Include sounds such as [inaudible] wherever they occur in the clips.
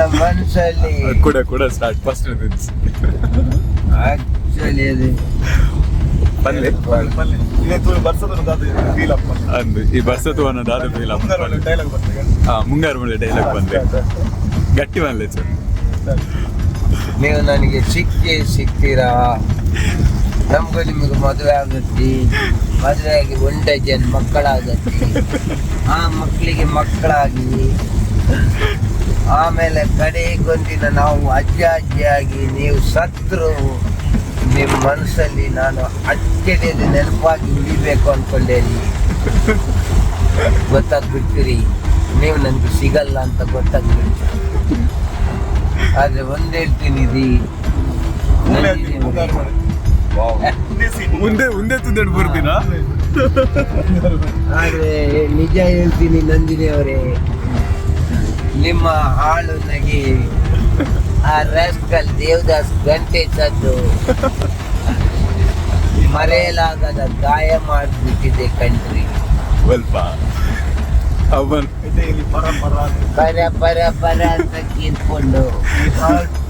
ನಮ್ಮ ಮನಸ್ಸಲ್ಲಿ ಕೂಡ ಕೂಡ ಸ್ಟಾರ್ಟ್ ಫಸ್ಟ್ ಆಕ್ಚುಲಿ ಅದು ಪಲ್ಲೆ? ಬನ್ನಿ ಇವತ್ತು ಬರ್ಸೋದು ಅದು ಫೀಲ್ ಅಪ್ ಅಂದು ಈ ಬರ್ಸತು ಅನ್ನೋದಾದ ಫೀಲ್ ಡೈಲಾಗ್ ಬರ್ತದೆ ಹಾ ಮುಂಗಾರು ಮಳೆ ಡೈಲಾಗ್ ಬಂದೆ. ಗಟ್ಟಿ ಬಂದ್ಲೆ ಸರ್. ನೀವು ನನಗೆ ಸಿಕ್ಕಿ ಸಿಗ್ತೀರಾ ನಮ್ಗೆ ನಿಮಗೆ ಮದುವೆ ಆಗುತ್ತೆ. ಮದುವೆ ಆಗಿ ಒಂಟೆ ಜನ ಮಕ್ಕಳಾಗತ್ತೆ. ಆ ಮಕ್ಕಳಿಗೆ ಮಕ್ಕಳಾಗಿ. ಆಮೇಲೆ ಕಡೆಗೊಂದಿನ ನಾವು ಅಜ್ಜ ಅಜ್ಜಿಯಾಗಿ ನೀವು ಸತ್ರು ನಿಮ್ಮ ಮನಸ್ಸಲ್ಲಿ ನಾನು ಅಚ್ಚಡಿಯಲ್ಲಿ ನೆನಪಾಗಿ ಉಳಿಬೇಕು ಅಂದ್ಕೊಂಡೇನಿ ಗೊತ್ತಾಗ್ಬಿಡ್ತೀರಿ? ನೀವು ನನಗೆ ಸಿಗಲ್ಲ ಅಂತ ಗೊತ್ತಾಗ್ಬಿಡ್ತೀರಿ. ಆದರೆ ಒಂದು ಹೇಳ್ತೀನಿ ರೀ. ಮುಂದೆ ಮುಂದೆ ತುಂದೆಡ್ ಬರ್ತೀನ ಆದ್ರೆ ನಿಜ ಹೇಳ್ತೀನಿ ನಂದಿನಿ ಅವರೇ ನಿಮ್ಮ ಹಾಳು ನಗಿ. ಆ ರಾಸ್ಕಲ್ ದೇವದಾಸ್ ಗಂಟೆ ಸದ್ದು ಮರೆಯಲಾಗದ ಗಾಯ ಮಾಡಿಬಿಟ್ಟಿದೆ ಕಣ್ರಿ ಸ್ವಲ್ಪ ಅವನ್ ಪರ ಪರ ಪರ ಪರ ಅಂತ ಕೀರ್ಕೊಂಡು. [laughs]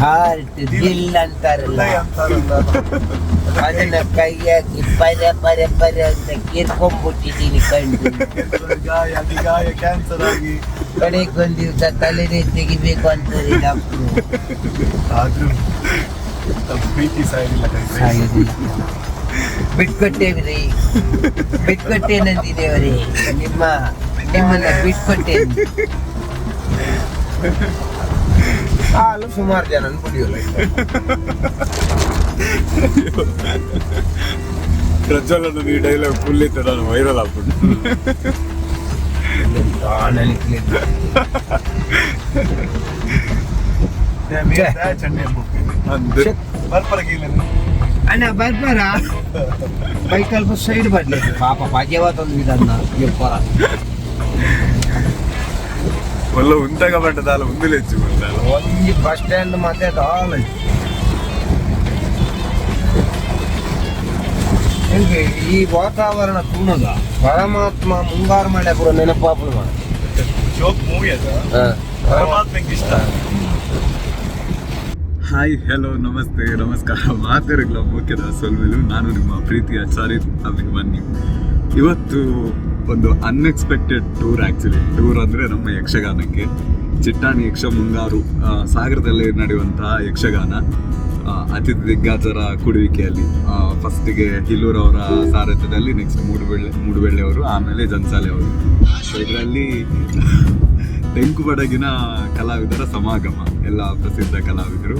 ಹಾರ್ಟ್ ದಿಲ್ ಅಂತಾರಲ್ಲ ಅದನ್ನ ಕೈಯಾಗಿ ಪರ್ಯ ಪರ ಪರ್ಯ ಅಂತ ಕೀರ್ಕೊಂಡ್ಬಿಟ್ಟಿದ್ದೀನಿ ಕಣ್ಣು. ಗಾಯ ಕ್ಯಾನ್ಸರ್ ಆಗಿ. ದಿವಸ ತಲೆನೇ ತೆಗಿಬೇಕು ಅಂತಾರೆ ಡಾಕ್ಟ್ರು. ಆದ್ರೂ ಪ್ರೀತಿ ಸಾಯಿಲ್ಲ ಬಿಟ್ಕೊಟ್ಟೇವ್ರಿ. ಬಿಟ್ಕೊಟ್ಟೆ ನಂದಿದೇವ್ರಿ. ನಿಮ್ಮ ನಿಮ್ಮನ್ನ ಬಿಟ್ಕೊಟ್ಟೆ. ಹಾಲು ಸುಮಾರು ಜನ ಕುಡಿಯೋಲ್ಲ ಪ್ರಜ್ವಲನ ಈ ಡೈಲಾಗ್ ಫುಲ್ ಇತ್ತು ನಾನು ವೈರಲ್ ಆಗ್ಬಿಟ್ಟು ಅಣ್ಣ ಬರ್ಬಾರ? ಬೈಕಲ್ ಸೈಡ್ ಬರ್ಲಿ ಪಾಪ ಭಾಗ್ಯವಾದ ಒಂದು ವಿಧಾನ ಯಪ್ಪರ. ಒಲ್ಲ ಉಂಟಾಗ ಪಟ್ಟದಲ್ಲ ಮುಂದೆ ಹೆಚ್ಚು ಬಂದಲ್ಲ ಒಂಜಿ ಬಸ್ ಸ್ಟ್ಯಾಂಡ್ ಮತ್ತೆ ದಾಲ್ ಹೆಂಗೆ ಈ ವಾತಾವರಣ ತುಣಗ ಪರಮಾತ್ಮ ಮುಂಗಾರು ಮಳೆ ಪುರ ನೆನಪಾಪು ಜೋಕ್ ಮೂವಿ ಅದ. ಪರಮಾತ್ಮಂಗೆ ಇಷ್ಟ. ಹಾಯ್ ಹೆಲೋ ನಮಸ್ತೆ ನಮಸ್ಕಾರ. ಮಾತಿರಲ್ಲ ಮುಖ್ಯದ ಸೊಲ್ಮೆಲು ನಾನು ನಿಮ್ಮ ಪ್ರೀತಿಯ ಚಾರಿತ್ ಅಭಿಮನ್ಯು ಇವತ್ತು ಒಂದು ಅನ್ಎಕ್ಸ್ಪೆಕ್ಟೆಡ್ ಟೂರ್ ಆ್ಯಕ್ಚುಲಿ ಟೂರ್ ಅಂದರೆ ನಮ್ಮ ಯಕ್ಷಗಾನಕ್ಕೆ. ಚಿಟ್ಟಾಣಿ ಯಕ್ಷ ಮುಂಗಾರು ಸಾಗರದಲ್ಲಿ ನಡೆಯುವಂತಹ ಯಕ್ಷಗಾನ ಅತಿಥಿ ದಿಗ್ಗಜರ ಕುಡುವಿಕೆಯಲ್ಲಿ. ಫಸ್ಟಿಗೆ ಹಿಲ್ಲೂರವರ ಸಾರಥ್ಯದಲ್ಲಿ ನೆಕ್ಸ್ಟ್ ಮೂಡುಬೆಳ್ಳೆ ಮೂಡುಬೆಳ್ಳೆ ಅವರು ಆಮೇಲೆ ಜನ್ಸಾಲೆ ಅವರು. ಸೊ ಇದರಲ್ಲಿ ತೆಂಕು ಬಡಗಿನ ಕಲಾವಿದರ ಸಮಾಗಮ, ಎಲ್ಲ ಪ್ರಸಿದ್ಧ ಕಲಾವಿದರು.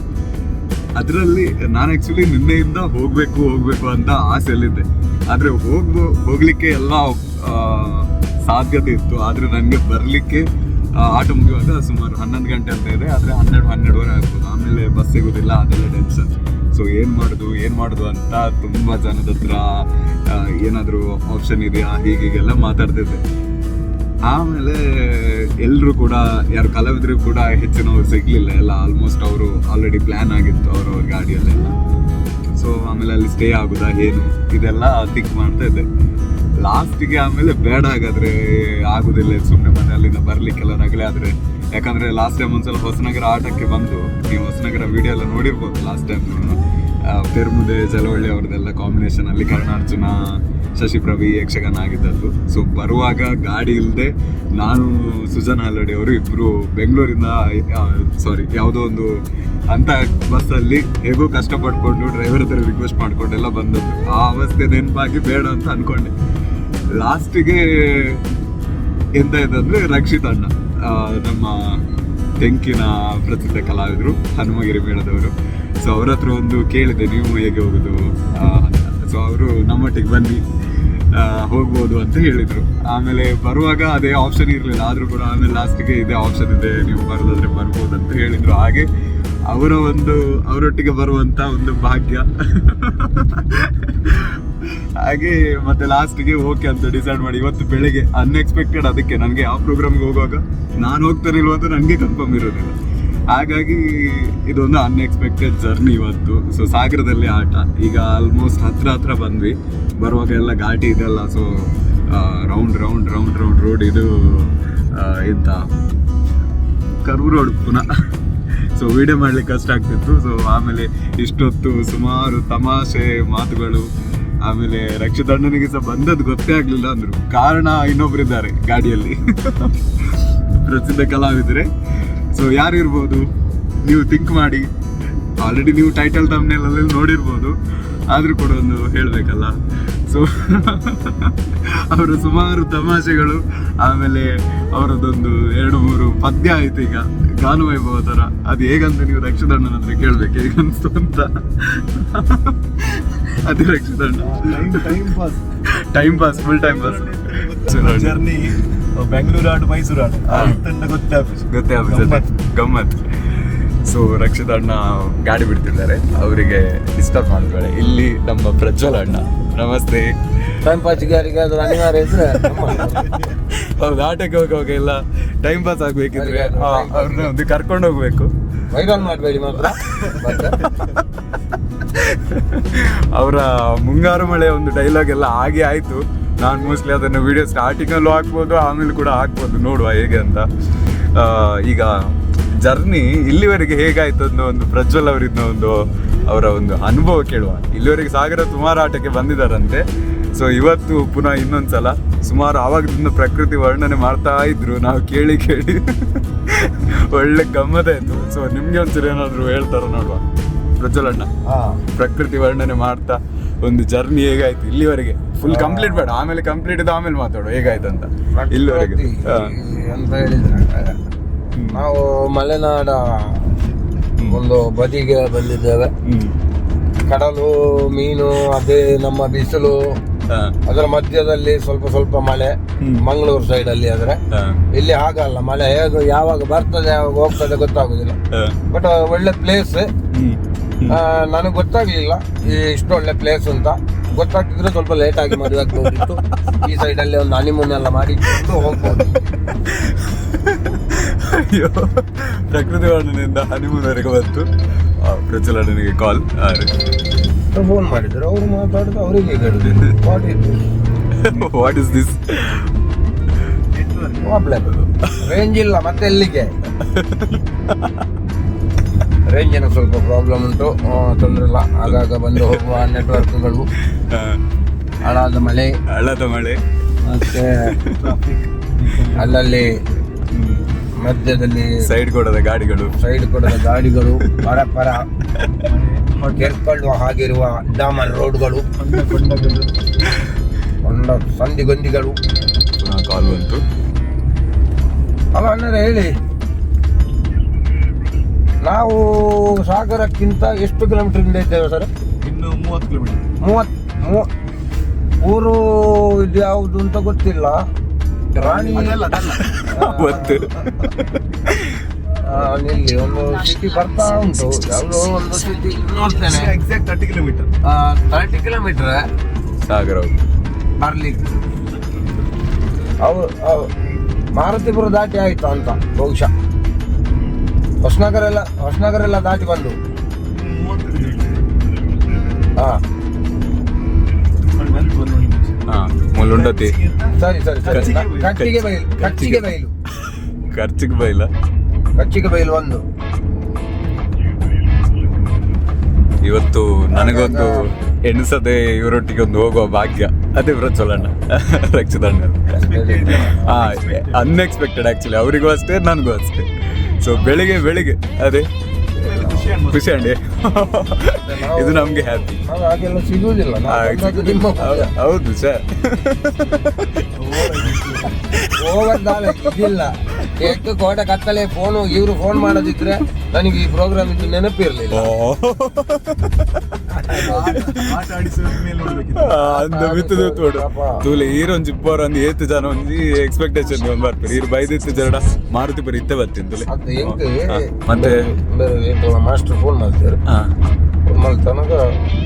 ಅದರಲ್ಲಿ ನಾನು ಆ್ಯಕ್ಚುಲಿ ನಿನ್ನೆಯಿಂದ ಹೋಗಬೇಕು ಹೋಗಬೇಕು ಅಂತ ಆಸೆಯಲ್ಲಿದ್ದೆ. ಆದರೆ ಹೋಗ್ಬೋ ಹೋಗಲಿಕ್ಕೆ ಎಲ್ಲ ಸಾಧ್ಯತೆ ಇತ್ತು. ಆದರೆ ನನಗೆ ಬರಲಿಕ್ಕೆ ಆಟ ಮುಗಿಯುವಾಗ ಸುಮಾರು ಹನ್ನೊಂದು ಗಂಟೆ ಅಂತ ಇದೆ. ಆದರೆ ಹನ್ನೆರಡು, ಹನ್ನೆರಡುವರೆ ಆಗ್ಬೋದು. ಆಮೇಲೆ ಬಸ್ ಸಿಗೋದಿಲ್ಲ, ಅದೆಲ್ಲ ಟೆನ್ಷನ್ ಸೊ ಏನು ಮಾಡೋದು ಏನು ಮಾಡೋದು ಅಂತ ತುಂಬ ಜನದ ಹತ್ರ ಏನಾದರೂ ಆಪ್ಷನ್ ಇದೆಯಾ ಹೀಗೀಗೆಲ್ಲ ಮಾತಾಡ್ತಿದ್ದೆ. ಆಮೇಲೆ ಎಲ್ಲರೂ ಕೂಡ, ಯಾರು ಕಲಾವಿದರು ಕೂಡ ಹೆಚ್ಚಿನವ್ರು ಸಿಗಲಿಲ್ಲ. ಎಲ್ಲ ಆಲ್ಮೋಸ್ಟ್ ಅವರು ಆಲ್ರೆಡಿ ಪ್ಲ್ಯಾನ್ ಆಗಿತ್ತು ಅವ್ರವ್ರ ಗಾಡಿಯಲ್ಲೆಲ್ಲ. ಸೊ ಆಮೇಲೆ ಅಲ್ಲಿ ಸ್ಟೇ ಆಗೋದಾ, ಏನು, ಇದೆಲ್ಲ ಥಿಂಕ್ ಮಾಡ್ತಾ ಇದ್ದೆ. ಲಾಸ್ಟಿಗೆ ಆಮೇಲೆ ಬೇಡ ಹಾಗಾದ್ರೆ ಆಗುದಿಲ್ಲ ಸುಮ್ಮನೆ ಮನೆ ಅಲ್ಲಿಂದ ಬರ್ಲಿಕ್ಕೆಲ್ಲ ಆದ್ರೆ. ಯಾಕಂದ್ರೆ ಲಾಸ್ಟ್ ಟೈಮ್ ಒಂದ್ಸಲ ಹೊಸನಗರ ಆಟಕ್ಕೆ ಬಂದು, ನೀವು ಹೊಸನಗರ ವಿಡಿಯೋ ಎಲ್ಲ ನೋಡಿರ್ಬೋದು ಲಾಸ್ಟ್ ಟೈಮ್ ಪೆರ್ಮುದೆ, ಜಲವಳ್ಳಿ ಅವ್ರದ್ದೆಲ್ಲ ಕಾಂಬಿನೇಷನ್ ಅಲ್ಲಿ ಕರ್ಣಾರ್ಜುನ, ಶಶಿಪ್ರಭಿ ಯಕ್ಷಗಾನ ಆಗಿದ್ದದ್ದು. ಸೊ ಬರುವಾಗ ಗಾಡಿ ಇಲ್ಲದೆ ನಾನು, ಸುಜನ್ ಹಾಲಡಿ ಅವರು ಇಬ್ಬರು ಬೆಂಗಳೂರಿಂದ ಸಾರಿ ಯಾವುದೋ ಒಂದು ಅಂತ ಬಸ್ಸಲ್ಲಿ ಹೇಗೋ ಕಷ್ಟಪಟ್ಕೊಂಡು ಡ್ರೈವರ್ ಹತ್ರ ರಿಕ್ವೆಸ್ಟ್ ಮಾಡಿಕೊಂಡೆಲ್ಲ ಬಂದದ್ದು. ಆ ಅವಸ್ಥೆ ನೆನಪಾಗಿ ಬೇಡ ಅಂತ ಅನ್ಕೊಂಡೆ. ಲಾಸ್ಟಿಗೆ ಎಂತ ಇದಂದ್ರೆ ರಕ್ಷಿತ್ ಅಣ್ಣ ನಮ್ಮ ತೆಂಕಿನ ಪ್ರಸಿದ್ಧ ಕಲಾವಿದರು, ಹನುಮಗಿರಿ ಮೇಳದವರು. ಸೊ ಅವ್ರ ಹತ್ರ ಒಂದು ಕೇಳಿದೆ, ನೀವು ಹೇಗೆ ಹೋಗುದು? ಸೊ ಅವರು ನಮ್ಮೊಟ್ಟಿಗೆ ಬನ್ನಿ ಹೋಗ್ಬೋದು ಅಂತ ಹೇಳಿದ್ರು. ಆಮೇಲೆ ಬರುವಾಗ ಅದೇ ಆಪ್ಷನ್ ಇರಲಿಲ್ಲ, ಆದರೂ ಕೂಡ ಆಮೇಲೆ ಲಾಸ್ಟಿಗೆ ಇದೇ ಆಪ್ಷನ್ ಇದೆ, ನೀವು ಬರೋದಾದ್ರೆ ಬರ್ಬೋದು ಅಂತ ಹೇಳಿದರು. ಹಾಗೆ ಅವರ ಒಂದು, ಅವರೊಟ್ಟಿಗೆ ಬರುವಂತ ಒಂದು ಭಾಗ್ಯ. ಹಾಗೆ ಮತ್ತೆ ಲಾಸ್ಟ್ಗೆ ಓಕೆ ಅಂತ ಡಿಸೈಡ್ ಮಾಡಿ ಇವತ್ತು ಬೆಳಿಗ್ಗೆ ಅನ್ಎಕ್ಸ್ಪೆಕ್ಟೆಡ್ ಅದಕ್ಕೆ ನನಗೆ ಯಾವ ಪ್ರೋಗ್ರಾಮ್ಗೆ ಹೋಗುವಾಗ ನಾನು ಹೋಗ್ತಾರಿಲ್ವ ಅಂತ ನನಗೆ ಕನ್ಫರ್ಮ್ ಇರೋದಿಲ್ಲ. ಹಾಗಾಗಿ ಇದೊಂದು ಅನ್ಎಕ್ಸ್ಪೆಕ್ಟೆಡ್ ಜರ್ನಿ ಇವತ್ತು. ಸೊ ಸಾಗರದಲ್ಲಿ ಆಟ. ಈಗ ಆಲ್ಮೋಸ್ಟ್ ಹತ್ರ ಹತ್ರ ಬಂದ್ವಿ. ಬರುವಾಗ ಎಲ್ಲ ಘಾಟಿ ಇದೆಲ್ಲ so round round round round road ಇದು ಎಂತ? ಕರ್ವ್ ರೋಡ್ ಪುನಃ. ಸೊ ವಿಡಿಯೋ ಮಾಡ್ಲಿಕ್ಕೆ ಕಷ್ಟ ಆಗ್ತಿತ್ತು. ಸೊ ಆಮೇಲೆ ಇಷ್ಟೊತ್ತು ಸುಮಾರು ತಮಾಷೆ ಮಾತುಗಳು ಆಮೇಲೆ ರಕ್ಷದಣ್ಣನಿಗೆ ಸಹ ಬಂದದ್ದು ಗೊತ್ತೇ ಆಗ್ಲಿಲ್ಲ ಅಂದ್ರು. ಕಾರಣ ಇನ್ನೊಬ್ರಿದ್ದಾರೆ ಗಾಡಿಯಲ್ಲಿ. [laughs] ಪ್ರಸಿದ್ಧ ಕಲಾವಿದರೆ. ಸೊ ಯಾರು ಇರ್ಬೋದು? ನೀವು ಥಿಂಕ್ ಮಾಡಿ. ಆಲ್ರೆಡಿ ನೀವು ಟೈಟಲ್ ತಮ್ಮನೆಲ್ಲ ನೋಡಿರ್ಬೋದು. ಆದ್ರೂ ಕೂಡ ಒಂದು ಹೇಳಬೇಕಲ್ಲ. ಸೊ [laughs] ಅವರ ಸುಮಾರು ತಮಾಷೆಗಳು ಆಮೇಲೆ ಅವರದೊಂದು ಎರಡು ಮೂರು ಪದ್ಯ ಆಯ್ತು ಈಗ ಗಾನವೈಭವ ಥರ. ಅದು ಹೇಗಂತ ನೀವು ರಕ್ಷದಣ್ಣನ ಹತ್ರ ಕೇಳಬೇಕು ಹೇಗನ್ಸ್ತು ಅಂತ. [laughs] ಅದೇ ರಕ್ಷದಣ್ಣ time pass time pass full time pass journey Bengaluru ಆಡು ಮೈಸೂರು ಆಡು. ಗೊತ್ತೇ ಆಗುತ್ತೆ. ಗಮ್ಮತ್. ಸೊ ರಕ್ಷಿತ ಅಣ್ಣ ಗಾಡಿ ಬಿಡ್ತಿದ್ದಾರೆ. ಅವರಿಗೆ ಡಿಸ್ಟರ್ಬ್ ಮಾಡ್ಬೇಡಿ ಇಲ್ಲಿ ನಮ್ಮ ಪ್ರಜ್ವಲ್ ಅಣ್ಣ. ನಮಸ್ತೆ. ಟೈಮ್ ಪಾಸ್ಗಾರಿಗೆ ಅದು ಅನಿವಾರ್ಯ ಇದ್ರೆ [laughs] ಹೌದು ಆಟಕ್ಕೆ ಹೋಗುವಾಗ ಎಲ್ಲ ಟೈಮ್ ಪಾಸ್ ಆಗ್ಬೇಕಿದ್ರೆ ಅವ್ರನ್ನ ಒಂದು ಕರ್ಕೊಂಡು ಹೋಗ್ಬೇಕು. ವೈರಲ್ ಮಾಡಬೇಡಿ ಮಾತ್ರ. [laughs] ಅವರ ಮುಂಗಾರು ಮಳೆ ಒಂದು ಡೈಲಾಗ್ ಎಲ್ಲ ಹಾಗೆ ಆಯ್ತು. ನಾನು ಮೋಸ್ಟ್ಲಿ ಅದನ್ನು ವಿಡಿಯೋ ಸ್ಟಾರ್ಟಿಂಗಲ್ಲೂ ಹಾಕ್ಬೋದು ಆಮೇಲೆ ಕೂಡ ಹಾಕ್ಬೋದು. ನೋಡುವ ಹೇಗೆ ಅಂತ. ಈಗ ಜರ್ನಿ ಇಲ್ಲಿವರೆಗೆ ಹೇಗಾಯ್ತು ಅನ್ನೋ ಒಂದು ಪ್ರಜ್ವಲ್ ಅವರಿಂದ ಒಂದು ಅವರ ಒಂದು ಅನುಭವ ಕೇಳುವ. ಇಲ್ಲಿವರೆಗೆ ಸಾಗರ ಸುಮಾರು ಆಟಕ್ಕೆ ಬಂದಿದ್ದಾರಂತೆ ಸೊ ಇವತ್ತು ಪುನಃ ಇನ್ನೊಂದ್ಸಲ. ಸುಮಾರು ಆವಾಗದಿಂದ ಪ್ರಕೃತಿ ವರ್ಣನೆ ಮಾಡ್ತಾ ಇದ್ರು. ನಾವು ಕೇಳಿ ಕೇಳಿ. ಒಳ್ಳೆ ಗಮ್ಮತ್ತಾಯ್ತು ಸೊ ನಿಮ್ಗೆ ಒಂದ್ಸರಿ ಏನಾದ್ರು ಹೇಳ್ತಾರ ನೋಡುವ. ಪ್ರಜ್ವಲಣ್ಣ ಪ್ರಕೃತಿ ವರ್ಣನೆ ಮಾಡ್ತಾ ಒಂದು ಜರ್ನಿ ಹೇಗಾಯ್ತು ಇಲ್ಲಿವರೆಗೆ? ಫುಲ್ ಕಂಪ್ಲೀಟ್ ಬೇಡ. ಆಮೇಲೆ ಕಂಪ್ಲೀಟ್ ಇದ್ದು ಆಮೇಲೆ ಮಾತಾಡು ಹೇಗಾಯ್ತು ಅಂತ ಇಲ್ಲಿವರೆಗೆ. ಅಂತ ಹೇಳಿದ್ರೆ ಮಲೆನಾಡ ಒಂದು ಬದಿಗೆ ಬಂದಿದ್ದೇವೆ. ಕಡಲು ಮೀನು ಅದೇ ನಮ್ಮ ಬಿಸಿಲು ಅದರ ಮಧ್ಯದಲ್ಲಿ ಸ್ವಲ್ಪ ಸ್ವಲ್ಪ ಮಳೆ ಮಂಗಳೂರು ಸೈಡ್ ಅಲ್ಲಿ ಆದ್ರೆ. ಇಲ್ಲಿ ಆಗಲ್ಲ ಮಳೆ ಹೇಗೆ ಯಾವಾಗ ಬರ್ತದೆ ಯಾವಾಗ ಹೋಗ್ತದೆ ಗೊತ್ತಾಗುದಿಲ್ಲ. ಬಟ್ ಒಳ್ಳೆ ಪ್ಲೇಸ್. ನನಗೆ ಗೊತ್ತಾಗ್ಲಿಲ್ಲ ಈ ಇಷ್ಟು ಒಳ್ಳೆ ಪ್ಲೇಸ್ ಅಂತ. ಗೊತ್ತಾಗ್ತಿದ್ರೆ ಸ್ವಲ್ಪ ಲೇಟ್ ಆಗಿ ಮದುವೆ ಆಗ್ಬೋದಿತ್ತು. ಈ ಸೈಡ್ ಅಲ್ಲಿ ಒಂದು ಹನಿಮೂನ್ ಎಲ್ಲ ಮಾಡಿ ಹೋಗ್ಬೋದು. [laughs] ಅಯ್ಯೋ. ಪ್ರಕೃತಿ ವರ್ಣನೆಯಿಂದ ಹನಿಮೂನ್ವರೆಗೆ ಬಂತು. ಆ, ನನಗೆ ಕಾಲ್ ಫೋನ್ ಮಾಡಿದ್ರು. ಅವ್ರು ಮಾತಾಡಿದ್ರು. ಅವರಿಗೆ ಹೇಳಿದ್ರು what is this problem range ಇಲ್ಲ ಮತ್ತೆ ಎಲ್ಲಿಗೆ? ರೇಂಜ್ ರೇಂಜಿನ ಸ್ವಲ್ಪ ಪ್ರಾಬ್ಲಮ್ ಉಂಟು. ತೊಂದರೆ ಇಲ್ಲ. ಆಗಾಗ ಬಂದು ಹೋಗುವ ನೆಟ್ವರ್ಕ್ಗಳು ಹಾಳಾದ ಮಳೆ. ಹಳದ ಮಳೆ. ಮತ್ತೆ [laughs] ಅಲ್ಲಲ್ಲಿ ಮಧ್ಯದಲ್ಲಿ ಸೈಡ್ ಕೊಡದ ಗಾಡಿಗಳು. ಸೈಡ್ ಕೊಡದ ಗಾಡಿಗಳು ಪರ ಪರ. [laughs] ಕೆರ್ಕೊಳ್ಳುವ ಹಾಗಿರುವ ಡಾಮರ್ ರೋಡ್ಗಳು ಒಂದು ಸಂದಿಗೊಂದಿಗಳು ಕಾಲು ಬಂತು. ಅಲ್ಲ ಅಣ್ಣರೇ ಹೇಳಿ. ನಾವು ಸಾಗರಕ್ಕಿಂತ ಎಷ್ಟು ಕಿಲೋಮೀಟರ್ ಹಿಂದೆ ಇದ್ದೇವೆ ಸರ್? ಇನ್ನು ಮೂವತ್ತು ಕಿಲೋಮೀಟರ್ ಮೂವತ್ತು ಮೂ ಊರು ಇದು ಯಾವುದು ಅಂತ ಗೊತ್ತಿಲ್ಲ. ರಾಣಿ [laughs] ಅವತ್ತು. ಆ, ನಿಲ್ಲಿ ಒಂದು ಸಿಟಿ ಬರ್ತಾ ಉಂಟು. ಯಾವುದೋ ಒಂದು ಸಿಟಿ ನೋಡ್ತೇನೆ. Exact thirty kilometer thirty kilometer Sagara ಬರ್ಲಿಕ್ಕೆ ಅವು ಅವು ಮಾರುತಿಪುರ ದಾಟಿ ಆಯ್ತು ಅಂತ ಬಹುಶಃ. ಹೊಸನಗರ ಎಲ್ಲ ಹೊಸನಗರ ಎಲ್ಲ ದಾಟಿ ಬಂದು ಆ. ಹಾ ಹಾ ಸಾರಿ ಸಾರಿ ಸರಿ. ಸರಿ ಕಚ್ಚಿಗೆ ಬೈಲು. ಕಚ್ಚಿಗೆ ಬೈಲು. ಕಚ್ಚಿಗೆ ಬೈಲು. ಖರ್ಚಿಗೆ ಬೈಲ. ಕಚ್ಚಿಗೆ ಬೈಲು ಒಂದು. ಇವತ್ತು ನನಗೊಂದು ಎಣಿಸದೆ ಇವರೊಟ್ಟಿಗೆ ಒಂದು ಹೋಗುವ ಭಾಗ್ಯ. ಅದೇ ಪ್ರಚೋಲಣ್ಣ ರಕ್ಷದಣ್ಣ ಹಾ ಅನ್ಎಕ್ಸ್ಪೆಕ್ಟೆಡ್ ಆಕ್ಚುಲಿ ಅವರಿಗೂ ಅಷ್ಟೇ ನನಗೂ ಅಷ್ಟೇ. ಸೊ ಬೆಳಿಗ್ಗೆ ಬೆಳಿಗ್ಗೆ. ಅದೇ. ಖುಷಿ. ಅಂಡಿ ಇದು ನಮ್ಗೆ ಹ್ಯಾಪಿ ಹಾಗೆಲ್ಲ ಸಿಗುವುದಿಲ್ಲ. ಹೌದು ಸರ್. ಓವರ್ ಇದಿಲ್ಲ. ಎಷ್ಟು ಕೋಟೆ ಕತ್ತಲೆ ಫೋನ್ ಇವ್ರು ಫೋನ್ ಮಾಡೋದಿದ್ರೆ ನನಗೆ ಈ ಪ್ರೋಗ್ರಾಮ್ ಇದು ನೆನಪಿರ್ಲಿಲ್ಲ ಅಂದ ತೂಲೆ ಈರೊಂದು ಇಪ್ಪರು ಒಂದು ಏತು ಜನ ಒಂದು ಎಕ್ಸ್ಪೆಕ್ಟೇಷನ್ ಒಂದು ಬರ್ತಾರೆ ಇರು ಬೈದಿತ್ತು ಜರಡ ಮಾರುತಿ ಪರಿ ಇತ್ತೆ ಬರ್ತೀನಿ ತೂಲೆ. ಅದು ಹೆಂಗೆ? ಹಾ, ಮತ್ತೆ? ಮಾಸ್ಟರ್ ಫೋನ್ ಮಾಡ್ತಾರೆ ಹಾ ಫೋನ್ ಮಾಡ್ತಾನಾಗ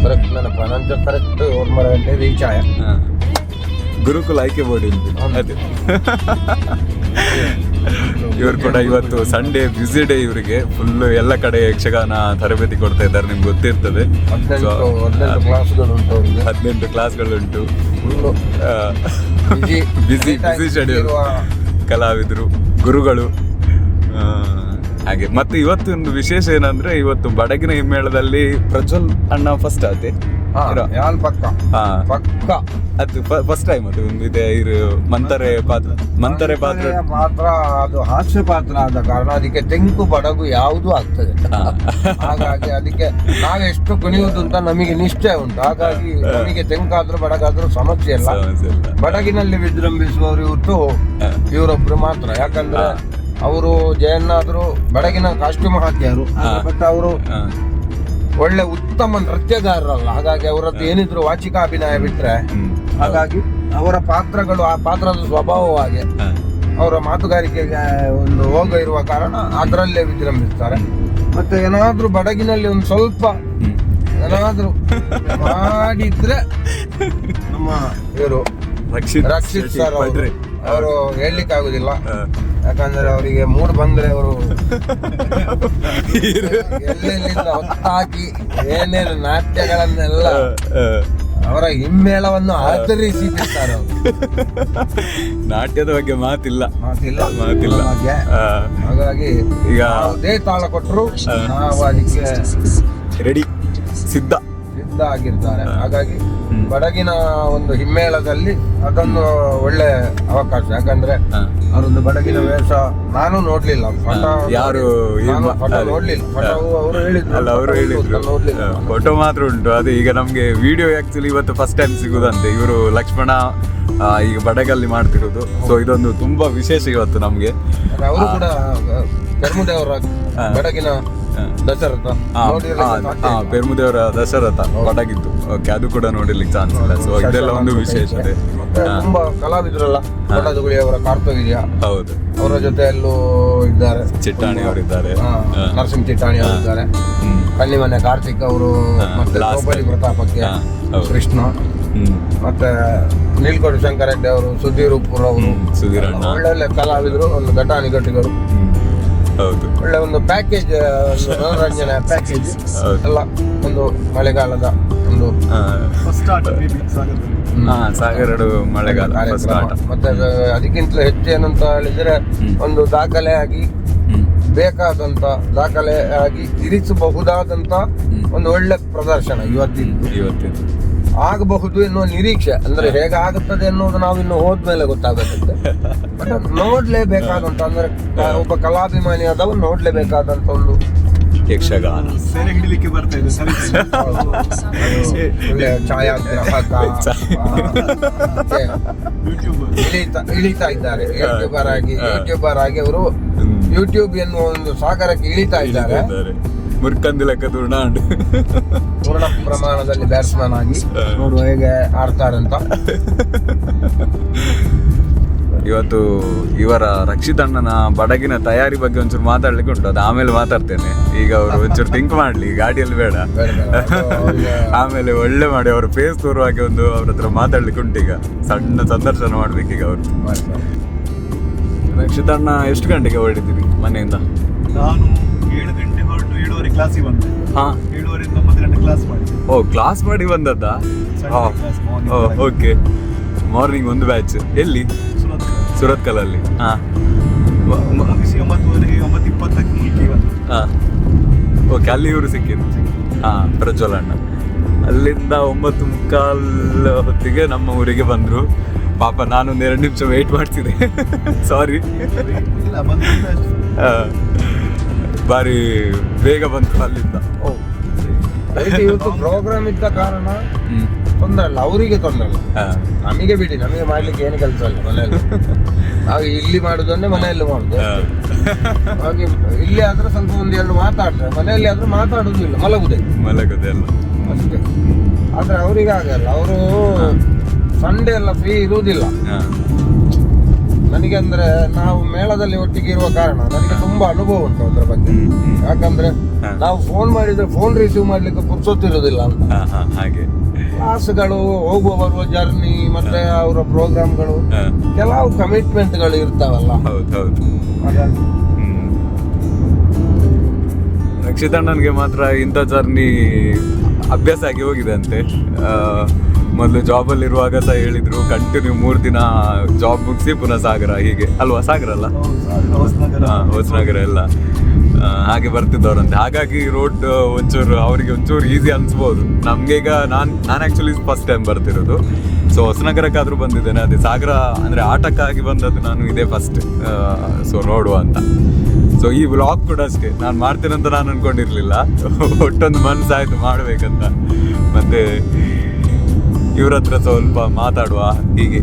ಕರೆಕ್ಟ್ ನೆನಪ ನಂತರ ಕರೆಕ್ಟ್ ಗಂಟೆ ರೀಚ್ ಆಯ ಹಾ. ಗುರುಕುಲ ಆಯ್ಕೆ ಬೋರ್ಡ್ ಇಲ್ಲಿ ಅದೇ. ಇವ್ರು ಕೂಡ ಇವತ್ತು ಸಂಡೇ ಬ್ಯುಸಿ ಡೇ ಇವರಿಗೆ. ಫುಲ್ ಎಲ್ಲ ಕಡೆ ಯಕ್ಷಗಾನ ತರಬೇತಿ ಕೊಡ್ತಾ ಇದ್ದಾರೆ ನಿಮ್ಗೆ ಗೊತ್ತಿರ್ತದೆ. ಹದಿನೆಂಟು ಕ್ಲಾಸ್ಗಳುಂಟು ಬ್ಯುಸಿ ಬ್ಯುಸಿ ಶೆಡ್ಯೂಲ್ ಕಲಾವಿದರು ಗುರುಗಳು ಹಾಗೆ. ಮತ್ತೆ ಇವತ್ತೊಂದು ವಿಶೇಷ ಏನಂದ್ರೆ ಇವತ್ತು ಬಡಗಿನ ಹಿಮ್ಮೇಳದಲ್ಲಿ ಪ್ರಜ್ವಲ್ ಅಣ್ಣ ಫಸ್ಟ್ ಆತೆ. ಯಾನ್ ಪಕ್ಕ? ಪಕ್ಕ. ಅದು ಫಸ್ಟ್ ಟೈಮ್ ಅದು ಒಂದು ಇದೆ ಇರು ಮಂತರೆ ಪಾತ್ರ. ಮಂತರೆ ಪಾತ್ರ. ಪಾತ್ರ ಅದು ಹಾಸ್ಯ ಪಾತ್ರ ಆದ ಕಾರಣ ಅದಕ್ಕೆ ತೆಂಕು ಬಡಗು ಯಾವುದು ಆಗ್ತದೆ. ಹಾಗಾಗಿ ಅದಕ್ಕೆ ಎಷ್ಟು ಕುಣಿಯುವುದು ಅಂತ ನಮಗೆ ನಿಶ್ಚಯ ಉಂಟು. ಹಾಗಾಗಿ ನಮಗೆ ತೆಂಕಾದ್ರೂ ಬಡಗಾದ್ರೂ ಸಮಸ್ಯೆ ಇಲ್ಲ. ಬಡಗಿನಲ್ಲಿ ವಿಜೃಂಭಿಸುವವರು ಇವತ್ತು. ಇವರೊಬ್ರು ಮಾತ್ರ. ಯಾಕಂದ್ರೆ ಅವರು ಜಯನ್ನಾದ್ರು ಬಡಗಿನ ಕಾಸ್ಟ್ಯೂಮ್ ಹಾಕ್ಯಾರು. ಬಟ್ ಅವರು. ಒಳ್ಳೆ ಉತ್ತಮ ನೃತ್ಯಗಾರರಲ್ಲ. ಹಾಗಾಗಿ ಅವರದ್ದು ಏನಿದ್ರು ವಾಚಿಕ ಅಭಿನಯ ಬಿಟ್ರೆ ಹಾಗಾಗಿ ಅವರ ಪಾತ್ರಗಳು ಆ ಪಾತ್ರದ ಸ್ವಭಾವವಾಗಿ ಅವರ ಮಾತುಗಾರಿಕೆಗೆ ಒಂದು ಹೋಗ ಇರುವ ಕಾರಣ ಅದರಲ್ಲೇ ವಿಜೃಂಭಿಸ್ತಾರೆ. ಮತ್ತೆ ಏನಾದ್ರೂ ಬಡಗಿನಲ್ಲಿ ಒಂದು ಸ್ವಲ್ಪ. ಏನಾದ್ರೂ ಮಾಡಿದ್ರೆ ನಮ್ಮ ಇವರು ರಕ್ಷಿತ್ ಸರ್ ಅವರು ಹೇಳಲಿಕ್ಕೆ ಆಗುದಿಲ್ಲ ಯಾಕಂದ್ರೆ ಅವರಿಗೆ ಮೂಡ್ ಬಂದ್ರೆ ಅವರು ಎಲ್ಲೆಲ್ಲಿಂದ ಹೊತ್ತಾಕಿ ಏನೇನು ನಾಟ್ಯಗಳನ್ನೆಲ್ಲ ಅವರ ಹಿಮ್ಮೇಳವನ್ನು ಆಚರಿಸಿ ಬಿಡ್ತಾರೆ ನಾಟ್ಯದ ಬಗ್ಗೆ ಮಾತಿಲ್ಲ. ಮಾತಿಲ್ಲ. ಮಾತಿಲ್ಲ. ಹಾಗೆ. ಹಾಗಾಗಿ ಈಗ ಯಾವುದೇ ತಾಳ ಕೊಟ್ಟರು. ನಾವು ಅದಕ್ಕೆ ರೆಡಿ. ಸಿದ್ಧ. ಸಿದ್ಧ ಆಗಿರ್ತಾರೆ. ಹಾಗಾಗಿ. ಬಡಗಿನ ಒಂದು ಹಿಮ್ಮೇಳದಲ್ಲಿ ಅದೊಂದು ಒಳ್ಳೆ ಅವಕಾಶ. ಯಾಕಂದ್ರೆ. ಅವರೊಂದು ಬಡಗಿನ ವೇಷ ನಾನು ನೋಡ್ಲಿಲ್ಲ. ಯಾರು ನೋಡ್ಲಿಲ್ಲ. ಅವರು ಹೇಳಿದ್ರು. ಅಲ್ಲ ಅವರು ಫೋಟೋ ಹೇಳಿದ್ರು. ಫೋಟೋ ಮಾತ್ರ ಉಂಟು. ಅದು ಈಗ ನಮ್ಗೆ ವಿಡಿಯೋ ಆಕ್ಚುಲಿ ಇವತ್ತು ಫಸ್ಟ್ ಟೈಮ್ ಸಿಗುದಂತೆ. ಇವರು ಲಕ್ಷ್ಮಣ ಈಗ ಬಡಗಲ್ಲಿ ಮಾಡ್ತಿರೋದು. ಸೊ ಇದೊಂದು ತುಂಬಾ ವಿಶೇಷ ಇವತ್ತು ನಮ್ಗೆ. ಅವರು ಕೂಡ ಪೆರ್ಮುದೇವರ ಹಾ. ಬಡಗಿನ. ದಶರಥ ಪೆರ್ಮುದೇವರ ದಶರಥ ಬಡಗಿದ್ದು. ಓಕೆ ಅದು ಕೂಡ ನೋಡಿರ್ಲಿಕ್ಕೆ ಚಾನ್ಸ್ ಇಲ್ಲ. ಸೊ ಇದೆಲ್ಲ ಒಂದು ವಿಶೇಷತೆ ತುಂಬಾ ಕಲಾವಿದರಲ್ಲ ಅವರ ಕಾರ್ತವೀರ್ಯ ಹೌದು. ಅವರ ಜೊತೆಯಲ್ಲೂ ಇದ್ದಾರೆ. ಚಿಟ್ಟಾಣಿ ಅವರಿದ್ದಾರೆ. ಇದ್ದಾರೆ ನರಸಿಂಹ ಚಿಟ್ಟಾಣಿ ಅವರು ಇದ್ದಾರೆ ಮನೆ ಕಾರ್ತಿಕ್ ಅವರು ಮತ್ತೆ ಗೋಪಾಲಿ. ಪ್ರತಾಪಕ್ಕೆ. ಕೃಷ್ಣ. ಮತ್ತೆ ನೀಲ್ಕೋಟಿ ಶಂಕರ ರೆಡ್ಡಿ ಅವರು ಸುಧೀರ್ ಉಪ್ಪುರ್ ಅವರು. ಸುಧೀರ್ ಒಳ್ಳೊಳ್ಳೆ ಒಳ್ಳೆ ಒಳ್ಳೆ ಕಲಾವಿದರು ಒಂದು ಘಟಾನುಘಟಿಗಳು. ಹೌದು. ಒಳ್ಳೆ ಒಂದು ಪ್ಯಾಕೇಜ್ [laughs] ಮನೋರಂಜನೆ ಪ್ಯಾಕೇಜ್. ಎಲ್ಲ. ಒಂದು ಮಳೆಗಾಲದ ಒಂದು ಸಾಗರಡು ಮಳೆಗಾಲ ಮತ್ತೆ ಅದು ಅದಕ್ಕಿಂತಲೂ ಹೆಚ್ಚು ಏನಂತ ಹೇಳಿದ್ರೆ ಒಂದು ದಾಖಲೆ ಆಗಿ. ಬೇಕಾದಂತ ದಾಖಲೆ ಆಗಿ ಇರಿಸಬಹುದಾದಂತ ಒಂದು ಒಳ್ಳೆ ಪ್ರದರ್ಶನ ಇವತ್ತಿದ್ದು ಇವತ್ತಿನ. ಆಗಬಹುದು ಎನ್ನುವ ನಿರೀಕ್ಷೆ. ಅಂದ್ರೆ ಹೇಗೆ ಆಗುತ್ತದೆ ಎನ್ನುವುದು ನಾವು ಇನ್ನು ಹೋದ್ಮೇಲೆ ಗೊತ್ತಾಗುತ್ತೆ. ಬಟ್ [laughs] ನೋಡ್ಲೇಬೇಕಾದಂತ ಅಂದ್ರೆ ಒಬ್ಬ ಕಲಾಭಿಮಾನಿ ಆದವ ನೋಡ್ಲೇಬೇಕಾದಂತ ಒಂದು ಯಕ್ಷಗಾನ. ಸೆರೆ ಹಿಡಿಲಿಕ್ಕೆ ಬರ್ತಾ ಇದೆ ಸರಿ. [laughs] ಒಳ್ಳೆ ಛಾಯಾಗ್ರಾಹಕ [laughs] ಆ, ಮತ್ತೆ ಯೂಟ್ಯೂಬ್ ಇಳಿತಾ ಇಳಿತಾ ಇದ್ದಾರೆ. ಯೂಟ್ಯೂಬರ್ ಆಗಿ. ಯೂಟ್ಯೂಬರ್ ಆಗಿ ಅವರು. ಯೂಟ್ಯೂಬ್ ಎನ್ನುವ ಒಂದು ಸಾಗರಕ್ಕೆ ಇಳಿತಾ ಇದ್ದಾರೆ. ಮುರ್ಕಂದಿ ಲೆಕ್ಕ ದುರ್ನಾಂಡ್ [laughs] ಪೂರ್ಣ ಪ್ರಮಾಣದಲ್ಲಿ ಬ್ಯಾಟ್ಸ್ಮನ್ ಆಗಿ. ನೋಡುವ ಹೇಗೆ ಆಡ್ತಾರಂತ. ಇವತ್ತು ಇವರ ರಕ್ಷಿತಣ್ಣನ ಬಡಗಿನ ತಯಾರಿ ಬಗ್ಗೆ ಒಂಚೂರು ಮಾತಾಡ್ಲಿಕ್ಕೆ ಉಂಟು. ಅದು ಆಮೇಲೆ ಮಾತಾಡ್ತೇನೆ. ಈಗ ಅವರು ಒಂಚೂರು ಥಿಂಕ್ ಮಾಡ್ಲಿ ಗಾಡಿಯಲ್ಲಿ ಬೇಡ. ಆಮೇಲೆ ಒಳ್ಳೆ ಮಾಡಿ ಅವ್ರ ಫೇಸ್ ತೋರುವಾಗೆ ಒಂದು ಅವ್ರ ಹತ್ರ ಮಾತಾಡ್ಲಿಕ್ಕೆ ಉಂಟು ಈಗ. ಸಣ್ಣ ಸಂದರ್ಶನ ಮಾಡ್ಬೇಕೀಗ ಅವ್ರು. ಮಾಡ್ತಾರೆ. ರಕ್ಷಿತಣ್ಣ ಎಷ್ಟು ಗಂಟೆಗೆ ಹೊರಡಿದ್ದೀರಿ ಮನೆಯಿಂದ? ನಾನು ಏಳು ಗಂಟೆ ಹೊರಟು ಏಳುವರೆ ಕ್ಲಾಸಿಗೆ ಬಂದೆ. ಹಾ. ಏಳುವರೆಯಿಂದ ಒಂಬತ್ತು ಗಂಟೆ ಕ್ಲಾಸ್ ಮಾಡಿ. ಓ ಕ್ಲಾಸ್ ಮಾಡಿ ಬಂದದ್ದಾ. ಓಕೆ ಮಾರ್ನಿಂಗ್ ಒಂದು ಬ್ಯಾಚ್ ಎಲ್ಲಿ? ಸುರತ್ ಕಲಲ್ಲಿ ಹಾ ಮುಗಿಸಿ ಒಂಬತ್ತುವರೆಗೆ ಒಂಬತ್ತು ಇಪ್ಪತ್ತಕ್ಕೆ ಮುಲ್ಕಿ ಬಂದೆ ಹಾ. ಓಕೆ ಅಲ್ಲಿ ಇವರು ಸಿಕ್ಕಿದ್ರು. ಹಾ. ಪ್ರಜ್ವಲ್ ಅಣ್ಣ. ಅಲ್ಲಿಂದ ಒಂಬತ್ತು ಮುಕ್ಕಾಲ್ ಹೊತ್ತಿಗೆ ನಮ್ಮ ಊರಿಗೆ ಬಂದರು. ಪಾಪ ನಾನೊಂದು ಎರಡು ನಿಮಿಷ ವೇಟ್ ಮಾಡ್ತಿದ್ದೆ. [laughs] ಸಾರಿ ಬಾರಿ ಬೇಗ ಬಂತು ಅಲ್ಲಿಂದ. ಇವತ್ತು ಪ್ರೋಗ್ರಾಮ್ ಇದ್ದ ಕಾರಣ ತೊಂದರೆ ಇಲ್ಲ ಅವರಿಗೆ ತೊಂದರೆ ಇಲ್ಲ ನಮಗೆ ಬಿಡಿ ನಮಗೆ ಮಾಡ್ಲಿಕ್ಕೆ ಏನು ಕೆಲಸ ಇಲ್ಲ ಮನೆಯಲ್ಲಿ. [laughs] ನಾವು ಇಲ್ಲಿ ಮಾಡುದನ್ನೇ ಮನೆಯಲ್ಲಿ ಮಾಡುದು. ಹಾಗೆ ಇಲ್ಲಿ ಆದ್ರೆ ಸ್ವಲ್ಪ ಒಂದು ಎರಡು ಮಾತಾಡ್ತಾರೆ ಮನೆಯಲ್ಲಿ ಆದ್ರೆ ಮಾತಾಡುದಿಲ್ಲ ಮಲಗುದೇ. ಮಲಗೋದೆಲ್ಲ ಅಷ್ಟೇ. ಆದ್ರೆ ಅವರಿಗಾಗಲ್ಲ ಅವರು ಸಂಡೇ ಎಲ್ಲ ಫ್ರೀ ಇರುವುದಿಲ್ಲ. ನನಗೆ ಅಂದ್ರೆ ನಾವು ಮೇಳದಲ್ಲಿ ಒಟ್ಟಿಗೆ ಇರುವ ಕಾರಣ ನನಗೆ ತುಂಬಾ ಅನುಭವ ಉಂಟು ಅದ್ರ ಬಗ್ಗೆ. ಯಾಕಂದ್ರೆ ನಾವು ಫೋನ್ ಮಾಡಿದ್ರೆ ಫೋನ್ ರಿಸೀವ್ ಮಾಡ್ಲಿಕ್ಕೆ ಪುರ್ಸೊತ್ತಿರುವುದಿಲ್ಲ ಅಂತ. ಹಾಗೆ. ಕ್ಲಾಸ್ಗಳು ಹೋಗುವ ಬರುವ ಜರ್ನಿ ಮತ್ತೆ ಅವರ ಪ್ರೋಗ್ರಾಮ್ಗಳು. ಕೆಲವು ಕಮಿಟ್ಮೆಂಟ್ಗಳು ಇರ್ತಾವಲ್ಲ. ಹೌದು ಹೌದು. ಹಾಗಾಗಿ. ಮಾತ್ರ ಇಂಥ ಜರ್ನಿ ಅಭ್ಯಾಸ ಆಗಿ ಹೋಗಿದೆ ಅಂತೆ ಮೊದಲು ಜಾಬಲ್ಲಿ ಇರುವಾಗ ಸಹ ಹೇಳಿದ್ರು ಕಂಟಿನ್ಯೂ ಮೂರು ದಿನ ಜಾಬ್ ಮುಗಿಸಿ ಪುನಃ ಸಾಗರ. ಹೀಗೆ. ಅಲ್ವಾ ಸಾಗರ ಅಲ್ಲ? ಹೊಸನಗರ ಎಲ್ಲ. ಹಾಗೆ ಬರ್ತಿದ್ದವರಂತೆ. ಹಾಗಾಗಿ ರೋಡ್ ಒಂಚೂರು ಅವರಿಗೆ ಒಂಚೂರು ಈಸಿ ಅನ್ಸ್ಬೋದು. ನಮ್ಗೆ ಈಗ ನಾನ್ ನಾನು ಆಕ್ಚುಲಿ ಫಸ್ಟ್ ಟೈಮ್ ಬರ್ತಿರೋದು. ಸೊ ಹೊಸನಗರಕ್ಕಾದ್ರೂ ಬಂದಿದ್ದೇನೆ. ಅದೇ ಸಾಗರ ಅಂದ್ರೆ ಆಟಕ್ಕಾಗಿ ಬಂದದ್ದು ನಾನು ಇದೇ ಫಸ್ಟ್ ಸೊ ನೋಡುವ ಅಂತ. ಸೊ ಈ ವ್ಲಾಗ್ ಕೂಡ ಅಷ್ಟೇ. ನಾನು ಮಾಡ್ತೀನಂತ ನಾನು ಅನ್ಕೊಂಡಿರ್ಲಿಲ್ಲ. ಒಟ್ಟೊಂದು ಮನ್ಸಾಯ್ತು ಮಾಡ್ಬೇಕಂತ. ಮತ್ತೆ ಇವ್ರ ಹತ್ರ ಸ್ವಲ್ಪ ಮಾತಾಡುವ. ಹೀಗೆ.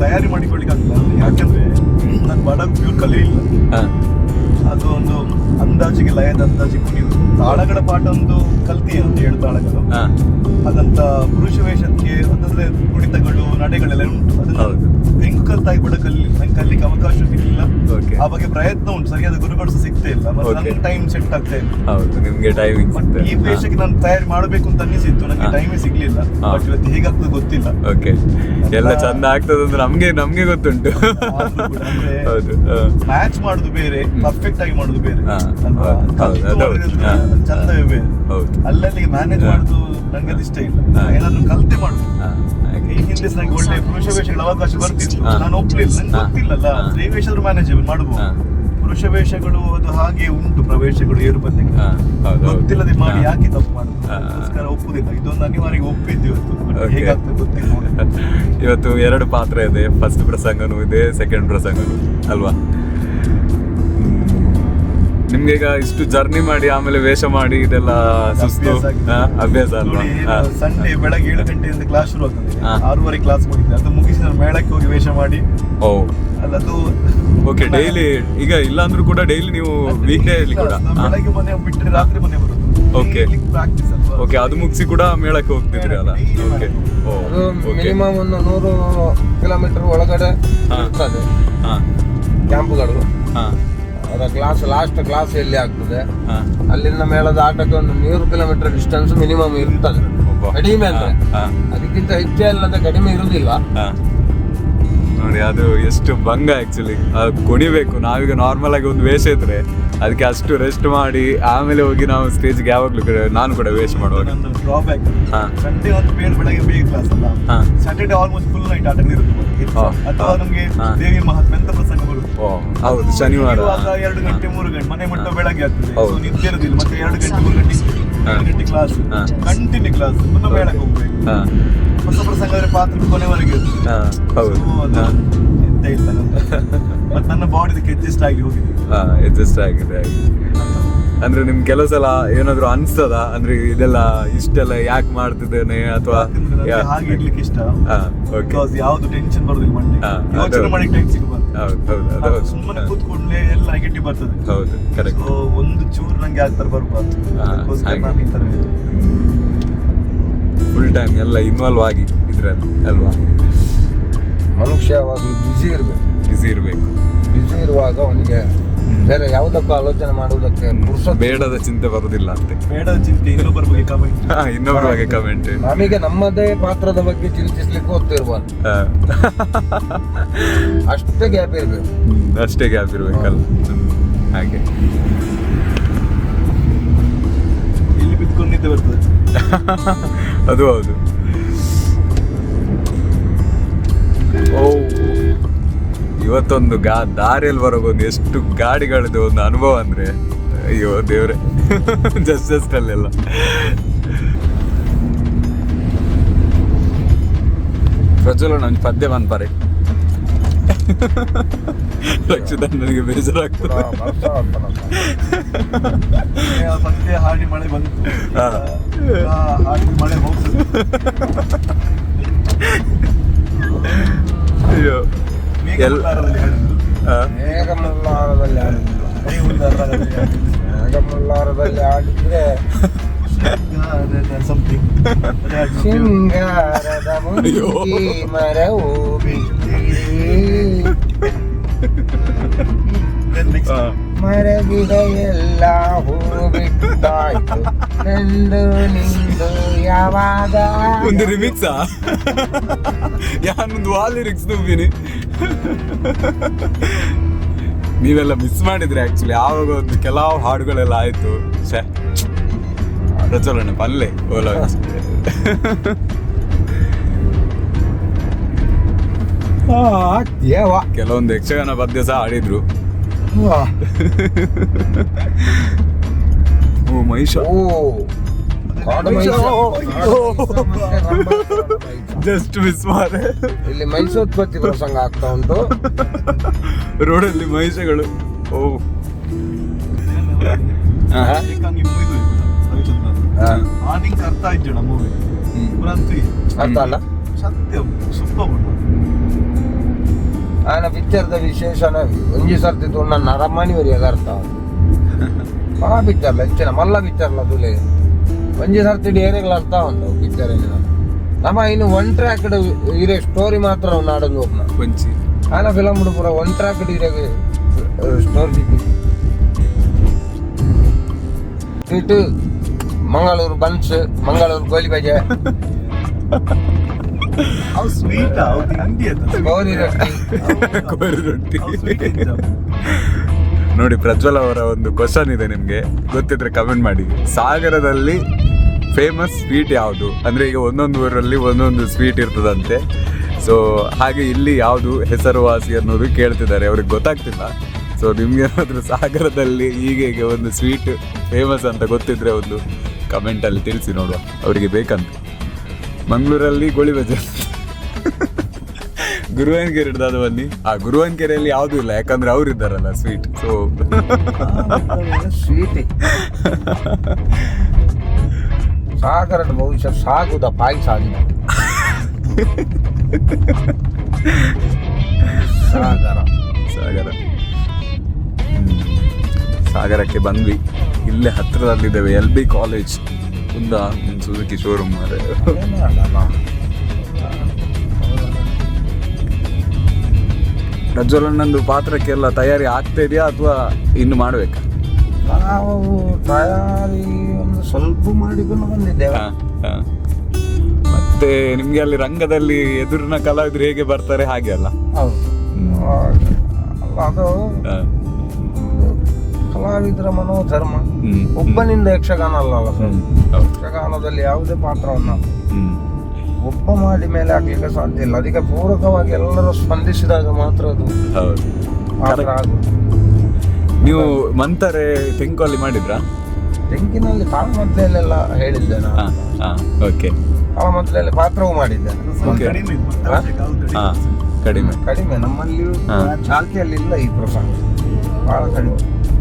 ತಯಾರಿ ಮಾಡಿಕೊಳ್ಳಿಕ್ಕೆ ಯಾಕಂದರೆ ನಾನು ಬಡ ಪ್ಯೂರ್ ಕಲಿಯಿಲ್ಲ ಹಾ. ಅದು ಒಂದು ಅಂದಾಜಿಗೆ ಲಯದ ಅಂದಾಜಿಗೆ ಕುಣಿಯುವುದು ತಾಳಗಳ ಪಾಠ ಒಂದು ಕಲ್ತಿ ಅಂತ ಏಳು ತಾಳಗಳು. ಹಾಗಂತ ಪುರುಷ ವೇಷಕ್ಕೆ ಅಂತಂದ್ರೆ ಕುಣಿತಗಳು ನಡೆಗಳೆಲ್ಲ ಉಂಟು ಅದನ್ನ. ಹೆಂಗ್ ಕಲ್ತಾಗಿ ಕೂಡ ಕಲಿ ನಂಗೆ ಕಲಿಕ್ಕೆ ಅವಕಾಶ ಸಿಗಲಿಲ್ಲ ಓಕೆ ಆ ಬಗ್ಗೆ ಪ್ರಯತ್ನ ಉಂಟು ಸರಿಯಾದ ಗುರುಗಳು ಸಹ ಸಿಗ್ತಾ ಇಲ್ಲ ಮತ್ತೆ Okay. ಟೈಮ್ ಸೆಟ್ ಆಗ್ತಾ ಇಲ್ಲ ಹೌದು ನಿಮ್ಗೆ ಟೈಮಿಂಗ್ ಬಟ್ ಈ ಪೇಶಕ್ಕೆ ನಾನು ತಯಾರಿ ಮಾಡಬೇಕು ಅಂತ ಅನ್ನಿಸಿತ್ತು ನನಗೆ ಟೈಮ್ ಟೈಮೇ ಸಿಗ್ಲಿಲ್ಲ ಹಾ. ಬಟ್ ಇವತ್ತು ಹೇಗಾಗ್ತದೆ ಗೊತ್ತಿಲ್ಲ ಓಕೆ ಎಲ್ಲ ಚಂದ ಆಗ್ತದೆ ಅಂದ್ರೆ ನಮ್ಗೆ ನಮ್ಗೆ ಗೊತ್ತುಂಟು ಆದ್ರೂ ಕೂಡ ಅಂದ್ರೆ ಹೌದು ಹಾ. ಮ್ಯಾಚ್ ಮಾಡುದು ಬೇರೆ. ಪರ್ಫೆಕ್ಟ್ ಆಗಿ ಮಾಡುದು ಬೇರೆ ಹಾ. ಅಲ್ವಾ? ಹೌದು, ಹೌದು, ಅದು ಹೌದು. ಮಾಡಿದ್ರೆ ಹಾ. ಚಂದವೇ ಬೇರೆ ಹೌದು ಅಲ್ಲಲ್ಲಿ ಮ್ಯಾನೇಜ್ ಹಾ. ಮಾಡುದು ನನಗೆ ಅದು ಇಷ್ಟ ಇಲ್ಲ ಹಾ. ಏನಾದ್ರು ಕಲ್ತೆ ಮಾಡುದು ಹಾ, ಹಾಗೆ. ಹಿಂದೆ ನಂಗೆ ಒಳ್ಳೆ ಪುರುಷ ವೇಷಗಳ ಅವಕಾಶ ಬರ್ತಿತ್ತು. ನಾನು ಒಪ್ಲಿಲ್ಲ. ನಂಗೆ. ಗೊತ್ತಿಲ್ಲಲ್ಲ. ಹಾ. ಸ್ತ್ರೀ ವೇಷದ್ರು ಮ್ಯಾನೇಜಬಲ್ ಹಾ. ಮಾಡಬಹುದು ಪುರುಷ ವೇಷಗಳು ಅದು ಹಾಗೆ ಉಂಟು. ಪ್ರವೇಶಗಳು ಏರು. ಗೊತ್ತಿಲ್ಲದೆ ಮಾಡಿ. ಯಾಕೆ ತಪ್ಪು ಮಾಡುದು? ಒಪ್ಪುದಿಲ್ಲ. ಇದೊಂದು ಅನಿವಾರ್ಯ ಒಪ್ಪಿದ್ದು ಇವತ್ತು. ಹೇಗಾಗ್ತದೆ ಗೊತ್ತಿಲ್ಲ [laughs] ಇವತ್ತು ಎರಡು ಪಾತ್ರ ಇದೆ. ಫಸ್ಟ್ ಪ್ರಸಂಗನೂ ಇದೆ ಸೆಕೆಂಡ್ ಪ್ರಸಂಗನೂ ಅಲ್ವಾ? ನಿಮ್ಗೆ ಈಗ ಇಷ್ಟು ಜರ್ನಿ ಮಾಡಿ ಆಮೇಲೆ ವೇಷ ಮಾಡಿ ಇದೆಲ್ಲ ಸುಸ್ತು. ಅಭ್ಯಾಸ ಅಲ್ವಾ? ನೋಡಿ ಹಾ. ಸಂಡೇ ಬೆಳಗ್ಗೆ ಏಳು ಗಂಟೆಯಿಂದ ಕ್ಲಾಸ್ ಶುರು ಆಗ್ತದೆ. ಹಾ. ಆರೂವರೆ ಕ್ಲಾಸ್ ಮುಗಿದ್ರೆ ಅದು ಮುಗಿಸಿ ನಾನು ಮೇಳಕ್ಕೆ ಹೋಗಿ ವೇಷ ಮಾಡಿ. ಓ. ಅಲ್ಲ ಅದು ಓಕೆ ಡೈಲಿ ಈಗ ಇಲ್ಲ ಅಂದ್ರೂ ಕೂಡ ಡೈಲಿ ನೀವು ವೀಕ್ ಡೇ ಅಲ್ಲಿ ಕೂಡ ನಾನು ಬೆಳಗ್ಗೆ ಮನೆ ಬಿಟ್ಟರೆ ರಾತ್ರಿ ಮನೆ ಬರುದು. Okay. ಪ್ರಾಕ್ಟೀಸ್ ಅಲ್ವಾ? ಓಕೆ ಅದು ಮುಗಿಸಿ ಕೂಡ ಮೇಳಕ್ಕೆ ಹೋಗ್ತಿದ್ರಿ ಅಲ್ಲ? ಓಕೆ ಓ ಅದು ಓಕೆ ಮಿನಿಮಮ್ ಒಂದು ನೂರು ಕಿಲೋಮೀಟರ್ ಒಳಗಡೆ ಹಾ. ಇರ್ತದೆ. ಹಾ. ಕ್ಯಾಂಪ್ಗಳು ಹಾ. ಅದರ ಕ್ಲಾಸ್ ಲಾಸ್ಟ್ ಕ್ಲಾಸ್ ಎಲ್ಲಿ ಆಗ್ತದೆ? ಹಾ. ಅಲ್ಲಿಂದ ಮೇಳದ ಆಟಕ್ಕೆ ಒಂದು ನೂರು ಕಿಲೋಮೀಟರ್ ಡಿಸ್ಟೆನ್ಸ್ ಮಿನಿಮಮ್ ಇರ್ತದೆ. ಕಡಿಮೆ ಅಂದ್ರೆ. ಅದಕ್ಕಿಂತ ಹೆಚ್ಚೇ ಅಲ್ಲದೆ ಕಡಿಮೆ ಇರುವುದಿಲ್ಲ ಹಾ. ನೋಡಿ ಅದು ಎಷ್ಟು ಭಂಗ ಆಕ್ಚುಲಿ ಕುಣಿಬೇಕು. ನಾವೀಗ ನಾರ್ಮಲ್ ಆಗಿ ಒಂದು ವೇಷ ಇದ್ರೆ ಅದಕ್ಕೆ ಅಷ್ಟು ರೆಸ್ಟ್ ಮಾಡಿ ಆಮೇಲೆ ಹೋಗಿ ನಾವು ಸ್ಟೇಜ್ಗೆ ಯಾವಾಗಲೂ ಕೂಡ- ನಾನು ಕೂಡ ವೇಷ ಮಾಡುವಾಗ. ಡ್ರಾಬ್ಯಾಕ್. ಸಂಡೇ ಒಂದು ಬೇಗ ಬೆಳಗ್ಗೆ ಬೇಗ ಕ್ಲಾಸ್ ಅಲ್ಲ. ಹಾ. ಸ್ಯಾಟರ್ಡೆ ಆಲ್ಮೋಸ್ಟ್ ಫುಲ್ ನೈಟ್ ಆಟ ಇರುತ್ತೆ ಹಾ. ಅಥವಾ ನಮಗೆ ದೇವಿ ಮಹಾತ್ಮೆ ಎಂತ ಪ್ರಸಂಗ ಬರುತ್ತೆ? ಹೌದು ಶನಿವಾರ. ಎರಡು ಗಂಟೆ ಮೂರು ಗಂಟೆ ಮನೆ ಮುಟ್ಟ ಬೆಳಗ್ಗೆ ಆಗ್ತದೆ. ಸೊ ನಿದ್ದೆ ಇರುದಿಲ್ಲ ಮತ್ತೆ ಎರಡು ಗಂಟೆ ಮೂರು ಗಂಟೆ ಗಂಟೆ ಕ್ಲಾಸ್. ಕಂಟಿನ್ಯೂ ಕ್ಲಾಸ್ ಪುನಃ ಬೆಳಗ್ಗೆ ಹೋಗ್ಬೇಕು. ಹೊಸ ಪ್ರಸಂಗ ಆದ್ರೆ ಪಾತ್ರ ಕೊನೆವರೆಗೆ ಇರ್ತದೆ ಹೌದು. ಎಂತ ಇಲ್ಲ ಮತ್ತೆ ನನ್ನ ಬಾಡಿ ಇದಕ್ಕೆ ಅಡ್ಜಸ್ಟ್ ಆಗಿ ಹೋಗಿದೆ. ಅಡ್ಜಸ್ಟ್ ಆಗಿದೆ. ಅಂದ್ರೆ ನಿಮ್ ಕೆಲವು ಸಲ ಏನಾದ್ರು ಅನ್ಸ್ತದ? ಅಂದ್ರೆ ಇದೆಲ್ಲ ಇಷ್ಟೆಲ್ಲ ಯಾಕೆ ಮಾಡ್ತಿದ್ದೇನೆ ಅಥವಾ ಹಾಗೆ ಇಡ್ಲಿಕ್ಕೆ ಇಷ್ಟ. ಬಿಕಾಸ್ ಯಾವ್ದು ಟೆನ್ಷನ್ ಬರುದಿಲ್ಲ ಮಂಡೆ ಯೋಚನೆ ಅದು- ಮಾಡಿ ಟೈಮ್ ಸಿಗಬಾರ್ದು ಹೌದು ಹೌದು ಅದು ಹೌದು. ಸುಮ್ಮನೆ. ಕೂತ್ಕೊಂಡ್ಲೆ ಎಲ್ಲ ನೆಗೆಟಿವ್ ಬರ್ತದೆ. ಹೌದು ಕರೆಕ್ಟ್ ಒಂದು ಚೂರು ನಂಗೆ ಆ ಥರ ಬರ್ಬಾರ್ದು. ಅದಕ್ಕೋಸ್ಕರ ನಾನು ಈ ಫುಲ್ ಟೈಮ್ ಎಲ್ಲ ಇನ್ವಾಲ್ವ್ ಆಗಿ ಇದ್ರೆ ಅಲ್ವಾ? ಮನುಷ್ಯ ಬಿಸಿ ಇರ್ಬೇಕು ಇರಬೇಕು. ಬಿಸಿ ಇರಬೇಕು. ಬ್ಯುಸಿ ಇರುವಾಗ ಅವನಿಗೆ ಬೇರೆ ಯಾವುದಕ್ಕೂ ಆಲೋಚನೆ ಮಾಡುವುದಕ್ಕೆ ಪುರ್ಸೊತ್ತು ಬೇಡದ ಚಿಂತೆ ಬರುದಿಲ್ಲ ಅಂತೆ. ಬೇಡದ ಚಿಂತೆ ಇನ್ನೊಬ್ಬರ ಬಗ್ಗೆ ಕಮೆಂಟ್ ಇನ್ನೊಬ್ಬರ ಬಗ್ಗೆ ಕಮೆಂಟ್ ನಮಗೆ ನಮ್ಮದೇ ಪಾತ್ರದ ಬಗ್ಗೆ ಚಿಂತಿಸ್ಲಿಕ್ಕೆ ಹೋಗ್ತಿರುವ [laughs] ಅಷ್ಟೇ ಗ್ಯಾಪ್ ಇರಬೇಕು. ಅಷ್ಟೇ ಗ್ಯಾಪ್ ಇರ್ಬೇಕಲ್ಲ. ಹಾಗೆ. ಇಲ್ಲಿ ಬಿತ್ಕೊಂಡು ನಿದ್ದೆ ಬರ್ತದೆ. [laughs] ಅದು ಹೌದು. ಓ ಇವತ್ತೊಂದು ಗಾ ದಾರಿಯಲ್ಲಿ ಬರೋಗೊಂದು ಎಷ್ಟು ಗಾಡಿಗಳದ್ದು ಒಂದು ಅನುಭವ ಅಂದ್ರೆ ಅಯ್ಯೋ ದೇವ್ರೆ. [laughs] ಜಸ್ಟ್ ಜಸ್ಟ್ ಅಲ್ಲೆಲ್ಲ. ಪ್ರಜ್ವಲ ನನ್ನ ಪದ್ಯ ಬಂದ್ಪಾರೆ ರಕ್ಷಿತ [laughs] ನನಗೆ ಬೇಜಾರಾಗ್ತದೆ. ಆ ಪದ್ಯ ಹಾಡಿ ಮಳೆ ಬಂತು. ಹಾ. ಆ ಹಾಡಿ ಮಳೆ ಹೋಗ್ತದೆ. ಅಯ್ಯೋ. ಮೇಘ ಎಲ್ ಉಲ್ಲಾರದಲ್ಲಿ ಹೇಳಿದ್ರು. ಯಾವಾಗ? ಒಂದು ರಿಮಿಕ್ಸಾ ಯಾನೊಂದು ವಾಲ್ ಲಿರಿಕ್ಸ್ ತುಂಬಿನಿ ನೀವೆಲ್ಲ ಮಿಸ್ ಮಾಡಿದ್ರೆ ಆಕ್ಚುಲಿ ಆವಾಗ ಒಂದು ಕೆಲವು ಹಾಡುಗಳೆಲ್ಲ ಆಯ್ತು. ಛೇ. ಪ್ರಚೋಲನೆ ಪಲ್ಲೆ. ಓಲ. ಕೆಲವೊಂದು ಯಕ್ಷಗಾನ ಪದ್ಯ ಸಹ ಆಡಿದ್ರು ಓ ಮಹಿಷ. ಓ. ಜಸ್ಟ್ ಮಿಸ್ [laughs] ಮಾರೆ. ಇಲ್ಲಿ ಮೈಸೋತ್ಪತ್ತಿ ಪ್ರಸಂಗ ಆಗ್ತಾ ಉಂಟು. ರೋಡಲ್ಲಿ ಮಹಿಷಗಳು ಓ. ಆ ಅರ್ಥ ಆಯ್ತು ಮೂವಿ ಅರ್ಥ ಅಲ್ಲ? ಸತ್ಯ ಸೂಪರ್ ಪಿಕ್ಚರ್ದ ವಿಶೇಷನ ಒಂಜಿ ಸರ್ತಿ ನನ್ನ ನರಮಣಿ ಅರ್ಥ ಆ [laughs] ಪಿಕ್ಚರ್ಲ ಹೆಚ್ಚಿನ ಮಲ್ಲ ಪಿಕ್ಚರ್ಲ ತುಲೆ ಒಂಜಿ ಸರ್ತಿ ಡೇರೆಗಳ ಅರ್ಥ ಒಂದು ಪಿಕ್ಚರ್ ನಮ್ಮ ಇನ್ನು ಒನ್ ಟ್ರ್ಯಾಕ್ ಇರೇ ಸ್ಟೋರಿ ಮಾತ್ರ ನಾಡೋದು ಹೋಗ್ನ. ಪಂಚಿ. ಆನ ಫಿಲಮ್ ಪೂರ one track ಇರೇ story sweet Mangaluru buns Mangaluru goli baje. [laughs] ಅವು ಸ್ವೀಟ್ ಅವು ತಿಂಡಿ ಅದು. ಗೌರಿ ರೊಟ್ಟಿ. [laughs] ರೊಟ್ಟಿ. ನೋಡಿ ಪ್ರಜ್ವಲ್ ಅವರ ಒಂದು ಕ್ವಶನ್ ಇದೆ ನಿಮ್ಗೆ. ಗೊತ್ತಿದ್ರೆ ಕಮೆಂಟ್ ಮಾಡಿ. ಸಾಗರದಲ್ಲಿ ಫೇಮಸ್ ಸ್ವೀಟ್ ಯಾವುದು? ಅಂದರೆ ಈಗ ಒಂದೊಂದು ಊರಲ್ಲಿ ಒಂದೊಂದು ಸ್ವೀಟ್ ಇರ್ತದಂತೆ. ಸೊ ಹಾಗೆ ಇಲ್ಲಿ ಯಾವುದು ಹೆಸರುವಾಸಿ ಅನ್ನೋದು ಕೇಳ್ತಿದ್ದಾರೆ. ಅವ್ರಿಗೆ ಗೊತ್ತಾಗ್ತಿಲ್ಲ. ಸೊ ನಿಮ್ಗೆ ಏನಾದರೂ ಸಾಗರದಲ್ಲಿ ಹೀಗೆ ಒಂದು ಸ್ವೀಟ್ ಫೇಮಸ್ ಅಂತ ಗೊತ್ತಿದ್ರೆ ಒಂದು ಕಮೆಂಟಲ್ಲಿ ತಿಳಿಸಿ ನೋಡುವ. ಅವರಿಗೆ ಬೇಕಂತ. ಮಂಗಳೂರಲ್ಲಿ ಗೋಳಿ [laughs] ಗುರುವನ್ಕೆರೆ ಹಿಡ್ದಾದ ಹಿಡ್ದು ಬನ್ನಿ. ಆ ಗುರುವನ್ಕೆರೆಯಲ್ಲಿ ಯಾವುದೂ ಇಲ್ಲ. ಯಾಕಂದ್ರೆ ಅವ್ರು ಇದ್ದಾರಲ್ಲ ಸ್ವೀಟ್ ಸೊ ಸ್ವೀಟ್ ಸಾಗರದ ಭವಿಷ್ಯ ಸಾಗುದ ಪಾಯಸ ಆಗಿದೆ ಸಾಗರ. ಸಾಗರ. ಸಾಗರಕ್ಕೆ ಬಂದ್ವಿ. ಇಲ್ಲೇ ಹತ್ತಿರದಲ್ಲಿದ್ದೇವೆ ಎಲ್ ಬಿ ಕಾಲೇಜ್. ಮುಂದ ಸುಜುಕಿ ಶೋರೂಮ್ ಮಾರೆ. ಪ್ರಜ್ವಲನ್ನೊಂದು ಪಾತ್ರಕ್ಕೆಲ್ಲ ತಯಾರಿ ಆಗ್ತಾ ಇದೆಯಾ ಅಥವಾ ಇನ್ನು ಮಾಡ್ಬೇಕಾ? ನಾವು ತಯಾರಿ ಒಂದು ಸ್ವಲ್ಪ ಮಾಡಿಕೊಂಡು ಬಂದಿದ್ದೇವೆ. ಮತ್ತೆ ನಿಮ್ಗೆ ಅಲ್ಲಿ ರಂಗದಲ್ಲಿ ಎದುರಿನ ಕಲಾವಿದರು ಹೇಗೆ ಬರ್ತಾರೆ? ಹಾಗೆ ಅಲ್ಲ? ಅದು. ಕಲಾವಿದರ ಮನೋಧರ್ಮ. ಒಬ್ಬನಿಂದ ಯಕ್ಷಗಾನ ಅಲ್ಲ. ಯಕ್ಷಗಾನದಲ್ಲಿ ಯಾವುದೇ ಪಾತ್ರವನ್ನು ಒಬ್ಬ ಮಾಡಿ ಮೇಲೆ ಹಾಕ್ಲಿಕ್ಕೆ ಸಾಧ್ಯ ಇಲ್ಲ. ಅದಕ್ಕೆ ಪೂರಕವಾಗಿ ಎಲ್ಲರೂ ಸ್ಪಂದಿಸಿದಾಗ ಮಾತ್ರ ಅದು ಪಾತ್ರ Correct. ನೀವು ಮಂತರೆ ತೆಂಕಲ್ಲಿ ಮಾಡಿದ್ರಾ? ತೆಂಕಿನಲ್ಲಿ ತಾಳಮದ್ಲೆಲ್ಲ ಹೇಳಿದ್ದೆ ನಾನು. ಹಾ ಓಕೆ ತಾಳಮದ್ಲೆಯಲ್ಲಿ ಪಾತ್ರವೂ ಮಾಡಿದ್ದೇನೆ ಮಾಡಿದ್ದೆ. ಕಡಿಮೆ ಕಡಿಮೆ. ಹಾ ಕಡಿಮೆ. ಕಡಿಮೆ ನಮ್ಮಲ್ಲಿಯೂ. ಚಾಲ್ತಿಯಲ್ಲಿ ಇಲ್ಲ ಈ ಪ್ರಸಂಗ ಬಹಳ ಕಡಿಮೆ.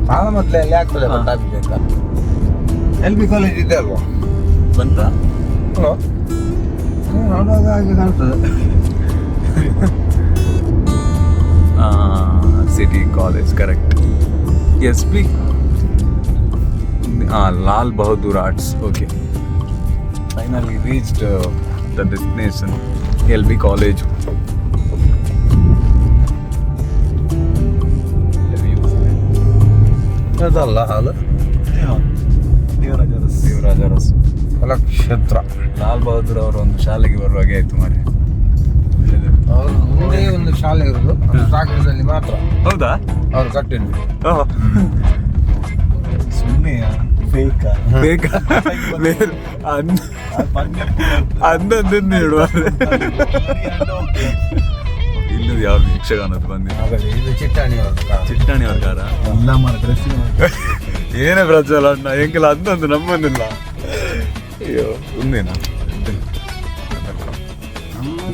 ತಾಳಮದ್ಲೆಯಲ್ಲಿ ಆಗ್ತದೆ. ಪಟ್ಟಾಭಿಷೇಕ ಎಲ್ ಬಿ ಕಾಲೇಜ್ ಇದೆ ಅಲ್ವಾ? ಬಂತ ಹಲೋ? ನೋಡುವಾಗ ಹಾಗೆ ಕಾಣ್ತದೆ. City college correct S P ಹಾಂ Lal Bahadur arts okay finally reached the destination L B college ಅದಲ್ಲ ಹಾಲು ದೇವ- ದೇವರಾಜ ಅರಸ್. ದೇವರಾಜ ಅರಸು ಕಲಾಕ್ಷೇತ್ರ ಲಾಲ್ ಬಹದ್ದೂರ್ ಅವರ ಒಂದು ಶಾಲೆಗೆ ಬರುವಾಗೆ ಆಯ್ತು ಮಾರೆ ಅವ್ರ ಮುಂದೆ ಒಂದು ಶಾಲೆ ಇರೋದು. ಅದು ಸಾಗರದಲ್ಲಿ ಮಾತ್ರ. ಹೌದಾ? ಅವ್ರು ಕಟ್ಟಿದ್ದು. ಸುಮ್ಮನೆ ಬೇಕಾ ಆ? ಬೇಕಾ ಅಂದದ್ದನ್ನು ಹೇಳುವ. [laughs] ಇಲ್ಲೂ ಯಾವ್ದು ಯಕ್ಷಗಾನದ್ದು ಬಂದಿಲ್ಲ. ಇದು ಚಿಟ್ಟಾಣಿ ಅವ್ರ ಚಿಟ್ಟಾಣಿ ವರ್ಗಾರ ಎಲ್ಲ ಮಾರ ಡ್ರೆಸ್ ಏನೇ ಪ್ರಜ್ವಲ ಅಣ್ಣ ಹೆಂಗಿಲ್ಲ ಅಂತಂದು ನಮ್ಮಂದಿಲ್ಲ ಅಯ್ಯೋ ಒಂದೇನಾ?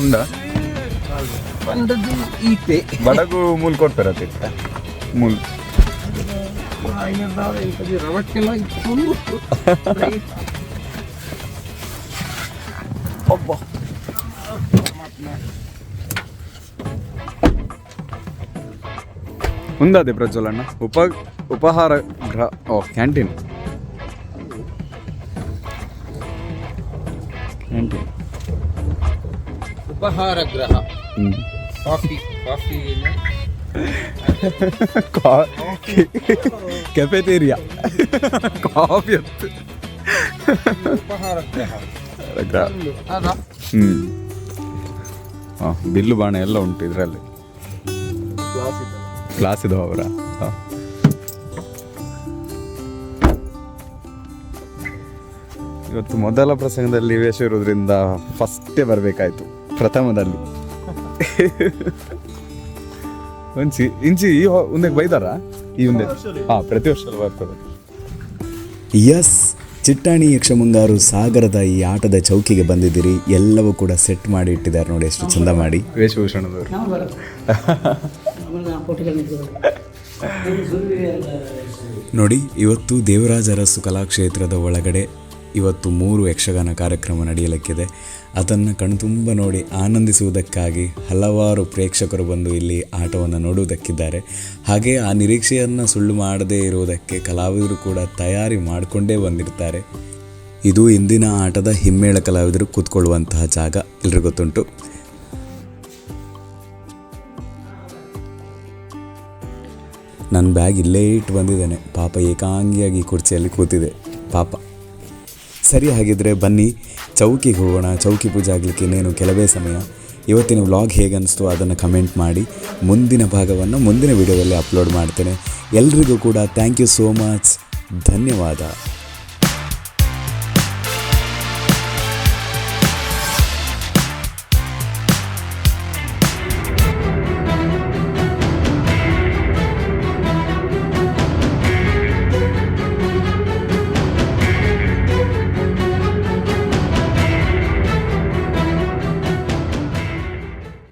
ಉಂಡ ಬಂದದ್ದು ಈತೆ ಬಡಗು ಮೂಲ್ ಕೊಡ್ತಾರತಿ ಮೂಲ್. ರವಕ್ಕೆಲ್ಲ ಇಟ್ಕೊಂಡು ಒಬ್ಬ ಮುಂದಾದೆ ಪ್ರಜ್ವಲಣ್ಣ ಉಪ ಉಪಹಾರ ಗ್ರಹ ಓ ಕ್ಯಾಂಟೀನ್. ಉಪಹಾರ ಗೃಹ ಹ್ಮ್. Coffee coffee cafeteria. ಕಾಫಿ ಅಂತ. ಹ್ಞೂ ಹಾಂ ಬಿಲ್ಲು ಬಾಣ ಎಲ್ಲ ಉಂಟು ಇದರಲ್ಲಿ. ಕ್ಲಾಸ್ ಇದಾವ ಅವರ. ಹಾಂ. ಇವತ್ತು ಮೊದಲ ಪ್ರಸಂಗದಲ್ಲಿ ವೇಷ ಇರೋದ್ರಿಂದ ಫಸ್ಟೇ ಬರಬೇಕಾಯ್ತು. ಪ್ರಥಮದಲ್ಲಿ. [laughs] ಒಂಚಿ ಇಂಚಿ ಈ ಒಂದಕ್ಕೆ ಬೈದಾರ? ಈ ಒಂದೇ ಹಾಂ ಪ್ರತಿ ವರ್ಷ ಬರ್ತದೆ. ಎಸ್ ಚಿಟ್ಟಾಣಿ ಯಕ್ಷಮುಂಗಾರು ಸಾಗರದ ಈ ಆಟದ ಚೌಕಿಗೆ ಬಂದಿದ್ದೀರಿ. ಎಲ್ಲವೂ ಕೂಡ ಸೆಟ್ ಮಾಡಿ ಇಟ್ಟಿದ್ದಾರೆ ನೋಡಿ ಎಷ್ಟು ಚಂದ ಮಾಡಿ. ವೇಷಭೂಷಣದವರು. ನೋಡಿ ಇವತ್ತು ದೇವರಾಜ ಅರಸು ಕಲಾಕ್ಷೇತ್ರದ ಒಳಗಡೆ ಇವತ್ತು ಮೂರು ಯಕ್ಷಗಾನ ಕಾರ್ಯಕ್ರಮ ನಡೆಯಲಿಕ್ಕಿದೆ. ಅದನ್ನು ಕಣ್ತುಂಬ ನೋಡಿ ಆನಂದಿಸುವುದಕ್ಕಾಗಿ ಹಲವಾರು ಪ್ರೇಕ್ಷಕರು ಬಂದು ಇಲ್ಲಿ ಆಟವನ್ನು ನೋಡುವುದಕ್ಕಿದ್ದಾರೆ. ಹಾಗೆ ಆ ನಿರೀಕ್ಷೆಯನ್ನು ಸುಳ್ಳು ಮಾಡದೇ ಇರುವುದಕ್ಕೆ ಕಲಾವಿದರು ಕೂಡ ತಯಾರಿ ಮಾಡಿಕೊಂಡೇ ಬಂದಿರ್ತಾರೆ. ಇದು ಇಂದಿನ ಆಟದ ಹಿಮ್ಮೇಳ ಕಲಾವಿದರು ಕೂತ್ಕೊಳ್ಳುವಂತಹ ಜಾಗ. ಎಲ್ರಿಗೂ ಗೊತ್ತುಂಟು ನನ್ನ ಬ್ಯಾಗ್ ಇಲ್ಲೇ ಇಟ್ಟು ಬಂದಿದ್ದೇನೆ. ಪಾಪ ಏಕಾಂಗಿಯಾಗಿ ಕುರ್ಚಿಯಲ್ಲಿ ಕೂತಿದೆ. ಪಾಪ. ಸರಿ ಹಾಗಿದ್ರೆ ಬನ್ನಿ, ಚೌಕಿಗೆ ಹೋಗೋಣ, ಚೌಕಿ ಪೂಜೆ ಆಗಲಿಕ್ಕೆ ಇನ್ನೇನು ಕೆಲವೇ ಸಮಯ. ಇವತ್ತಿನ ವ್ಲಾಗ್ ಹೇಗೆ ಅನಿಸ್ತು ಅದನ್ನು ಕಮೆಂಟ್ ಮಾಡಿ. ಮುಂದಿನ ಭಾಗವನ್ನು ಮುಂದಿನ ವಿಡಿಯೋದಲ್ಲಿ ಅಪ್ಲೋಡ್ ಮಾಡ್ತೇನೆ. ಎಲ್ರಿಗೂ ಕೂಡ ಥ್ಯಾಂಕ್ ಯು ಸೋ ಮಚ್ ಧನ್ಯವಾದ.